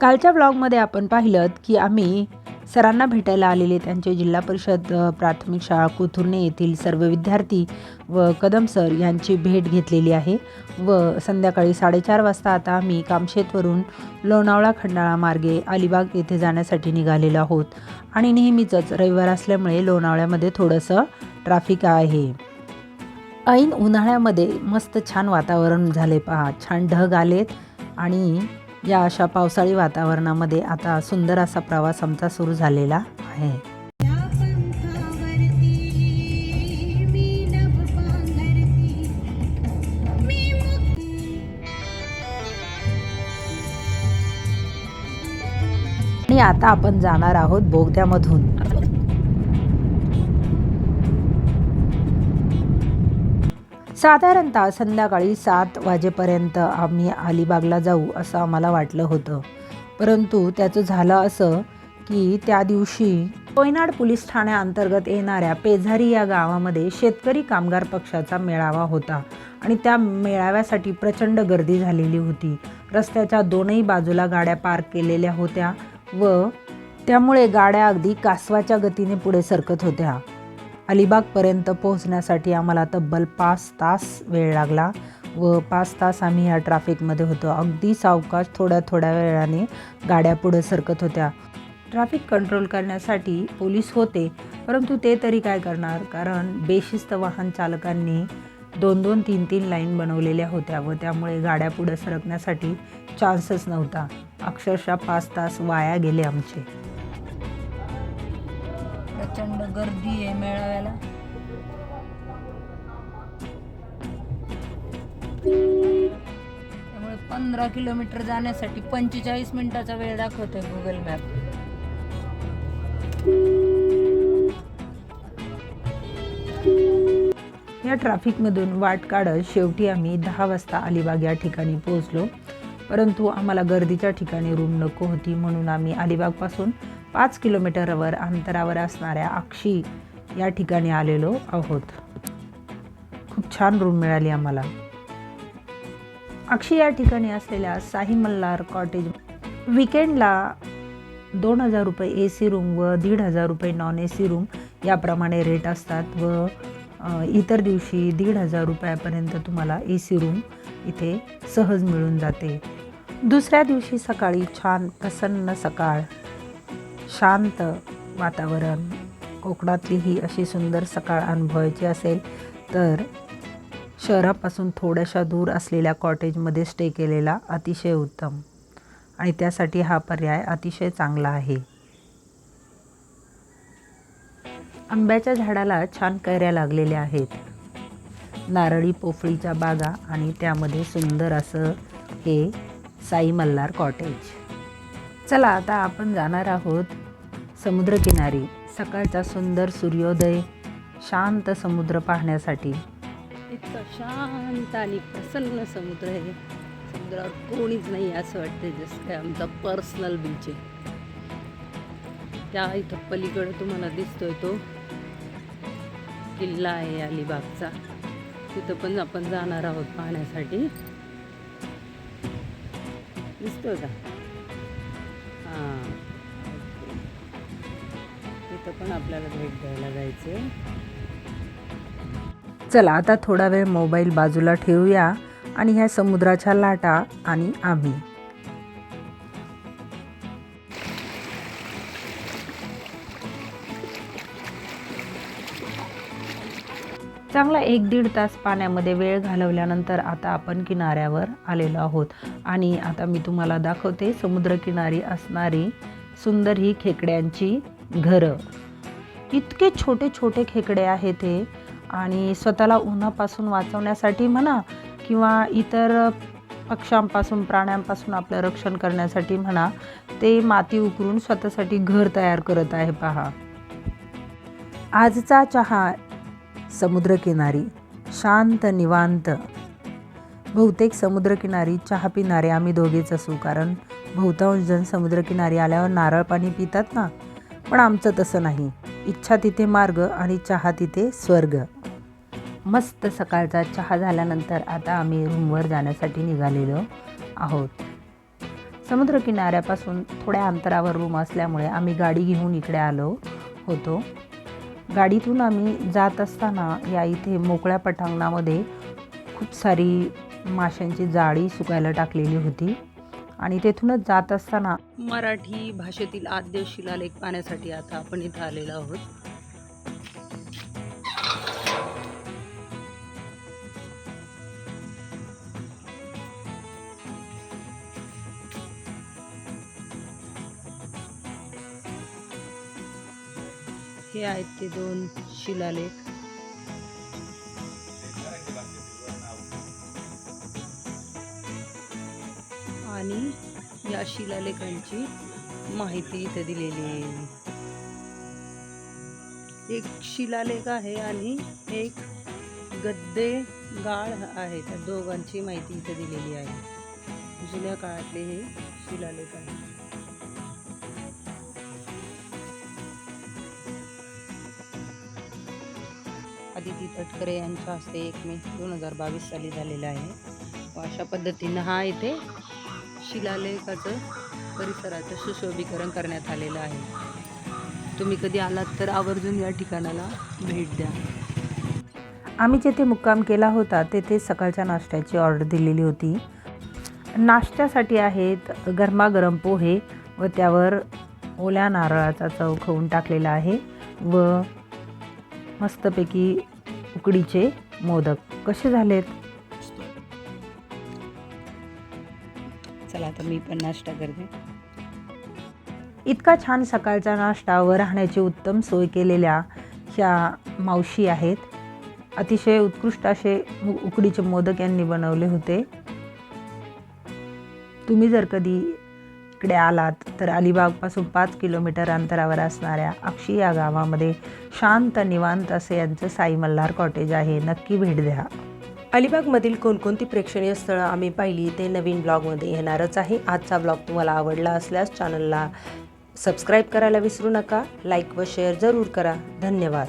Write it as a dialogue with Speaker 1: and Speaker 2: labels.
Speaker 1: कालच्या ब्लॉगमध्ये आपण पाहिलं की आम्ही सरांना भेटायला आलेले त्यांचे जिल्हा परिषद प्राथमिक शाळा कोथुर्णे येथील सर्व विद्यार्थी व कदम सर यांची भेट घेतलेली आहे. व संध्याकाळी साडेचार वाजता आता आम्ही कामशेतवरून लोणावळा खंडाळा मार्गे अलिबाग येथे जाण्यासाठी निघालेलो आहोत. आणि नेहमीचंच रविवार असल्यामुळे लोणावळ्यामध्ये थोडंसं ट्रॅफिक आहे. ऐन उन्हाळ्यामध्ये मस्त छान वातावरण झाले पहा. छान ढग आलेत आणि या अशा पावसाळी वातावरणामध्ये आता सुंदर असा प्रवास आमचा सुरू झालेला आहे.
Speaker 2: मी
Speaker 1: आणि आता आपण जाणार आहोत बोगद्यामधून. साधारणतः संध्याकाळी सात वाजेपर्यंत आम्ही अलिबागला जाऊ असं आम्हाला वाटलं होतं. परंतु त्याचं झालं असं की त्या दिवशी कोयनाड पोलीस ठाण्याअंतर्गत येणाऱ्या पेझारी या गावामध्ये शेतकरी कामगार पक्षाचा मेळावा होता आणि त्या मेळाव्यासाठी प्रचंड गर्दी झालेली होती. रस्त्याच्या दोनही बाजूला गाड्या पार्क केलेल्या होत्या व त्यामुळे गाड्या अगदी कासवाच्या गतीने पुढे सरकत होत्या. अलिबागपर्यंत पोहोचण्यासाठी आम्हाला तब्बल पाच तास वेळ लागला व पाच तास आम्ही या ट्रॅफिकमध्ये होतो. अगदी सावकाश थोड्या थोड्या वेळाने गाड्या पुढे सरकत होत्या. ट्रॅफिक कंट्रोल करण्यासाठी पोलीस होते परंतु ते तरी काय करणार? कारण बेशिस्त वाहन चालकांनी दोन दोन तीन तीन लाईन बनवलेल्या होत्या व त्यामुळे गाड्या पुढे सरकण्यासाठी चान्सच नव्हता. अक्षरशः पाच तास वाया गेले आमचे. प्रचंड गर्दी आहे मेळाव्याला. त्यामुळे पंधरा किलोमीटर जाण्यासाठी पंचेचाळीस मिनिटाचा वेळ दाखवतोय गुगल मॅप या ट्रॅफिकमधून वाट काढत शेवटी आम्ही दहा वाजता अलिबाग या ठिकाणी पोहोचलो. परंतु आम्हाला गर्दीच्या ठिकाणी रूम नको होती म्हणून आम्ही अलिबागपासून पाच किलोमीटरवर अंतरावर असणाऱ्या अक्षी या ठिकाणी आलेलो आहोत. खूप छान रूम मिळाली आम्हाला. अक्षी या ठिकाणी असलेल्या साही मल्हार कॉटेज विकेंडला दोन हजार रुपये ए सी रूम व दीड हजार रुपये नॉन ए सी रूम याप्रमाणे रेट असतात व इतर दिवशी दीड हजार रुपयापर्यंत तुम्हाला ए सी रूम इथे सहज मिळून जाते. दुसऱ्या दिवशी सकाळी छान प्रसन्न सकाळ शांत वातावरण. कोकणातली ही अशी सुंदर सकाळ अनुभवायची असेल तर शहरापासून थोड्याशा दूर असलेल्या कॉटेजमध्ये स्टे केलेला अतिशय उत्तम आणि त्यासाठी हा पर्याय अतिशय चांगला आहे. आंब्याच्या झाडाला छान कैऱ्या लागलेल्या आहेत. नारळी पोफळीच्या बागा आणि त्यामध्ये सुंदर असं हे साई मल्हार कॉटेज. चला आता आपण जाणार आहोत समुद्रकिनारी सकाळचा सुंदर सूर्योदय शांत समुद्र पाहण्यासाठी.
Speaker 3: इतकं शांत आणि प्रसन्न समुद्र आहे. समुद्रावर कोणीच नाही असं वाटते जसं काय आमचा पर्सनल बीच आहे. त्या इथं पलीकडे तुम्हाला दिसतोय तो किल्ला आहे अलिबागचा. तिथं पण आपण जाणार आहोत पाहण्यासाठी. दिसतोय का? हां. तिथं पण आपल्याला भेट द्यायला जायचे
Speaker 1: चला आता थोडा वेळ मोबाईल बाजूला ठेवूया आणि ह्या समुद्राच्या लाटा आणि आम्ही. चांगला एक दीड तास पाण्यामध्ये वेळ घालवल्यानंतर आता आपण किनाऱ्यावर आलेलो आहोत. आणि आता मी तुम्हाला दाखवते समुद्रकिनारी असणारी सुंदर ही खेकड्यांची घरं. इतके छोटे छोटे खेकडे आहेत हे आणि स्वतःला उन्हापासून वाचवण्यासाठी म्हणा किंवा इतर पक्ष्यांपासून प्राण्यांपासून आपलं रक्षण करण्यासाठी म्हणा ते माती उकरून स्वतःसाठी घर तयार करत आहे पहा. आजचा चहा समुद्रकिनारी शांत निवांत. बहुतेक समुद्रकिनारी चहा पिणारे आम्ही दोघेच असू कारण बहुतांश जण समुद्रकिनारी आल्यावर नारळ पाणी पितात ना. पण आमचं तसं नाही. इच्छा तिथे मार्ग आणि चहा तिथे स्वर्ग. मस्त सकाळचा चहा झाल्यानंतर आता आम्ही रूमवर जाण्यासाठी निघालेलो आहोत. समुद्रकिनाऱ्यापासून थोड्या अंतरावर रूम असल्यामुळे आम्ही गाडी घेऊन इकडे आलो होतो. गाडीतून आम्ही जात असताना या इथे मोकळ्या पटांगणामध्ये खूप सारी माशांची जाळी सुकायला टाकलेली होती. आणि तेथूनच जात असताना
Speaker 3: मराठी भाषेतील आद्य शिलालेख पाहण्यासाठी आता आपण इथं आलेलो आहोत. हे आहेत ते दोन शिलालेख. शिलालेखांची माहिती इथे दिलेली आहे. एक शिलालेख आहे आणि एक गद्दे गाळ आहे. त्या दोघांची माहिती इथे दिलेली आहे. जुन्या काळातले हे शिलालेख आहे अदिती तटकरे यांच्या हस्ते एक मे दोन हजार बावीस साली झालेला आहे. अशा पद्धतीनं हा इथे शिलालेखाचं परिसराचं सुशोभीकरण करण्यात आलेलं आहे. तुम्ही कधी आलात तर आवर्जून या ठिकाणाला भेट द्या.
Speaker 1: आम्ही जेथे मुक्काम केला होता तेथे सकाळच्या नाश्त्याची ऑर्डर दिलेली होती. नाश्त्यासाठी आहेत गरमागरम पोहे व त्यावर ओल्या नारळाचा चव खाऊन टाकलेला आहे व मस्तपैकी उकडीचे मोदक. कसे झालेत?
Speaker 3: चला आता मी पण नाश्ता करते.
Speaker 1: इतका छान सकाळचा नाश्ता व राहण्याची उत्तम सोय केलेल्या ह्या मावशी आहेत. अतिशय उत्कृष्ट असे उकडीचे मोदक यांनी बनवले होते. तुम्ही जर कधी इकडे आलात तर अलिबागपासून पाच किलोमीटर अंतरावर असणाऱ्या अक्षी या गावामध्ये शांत निवांत असे यांचं साई मल्हार कॉटेज आहे. नक्की भेट द्या.
Speaker 4: अलिबागमधील कोणकोणती प्रेक्षणीय स्थळं आम्ही पाहिली ते नवीन ब्लॉगमध्ये येणारच आहे. आजचा ब्लॉग तुम्हाला आवडला असल्यास चॅनलला सबस्क्राईब करायला विसरू नका. लाईक व शेअर जरूर करा. धन्यवाद.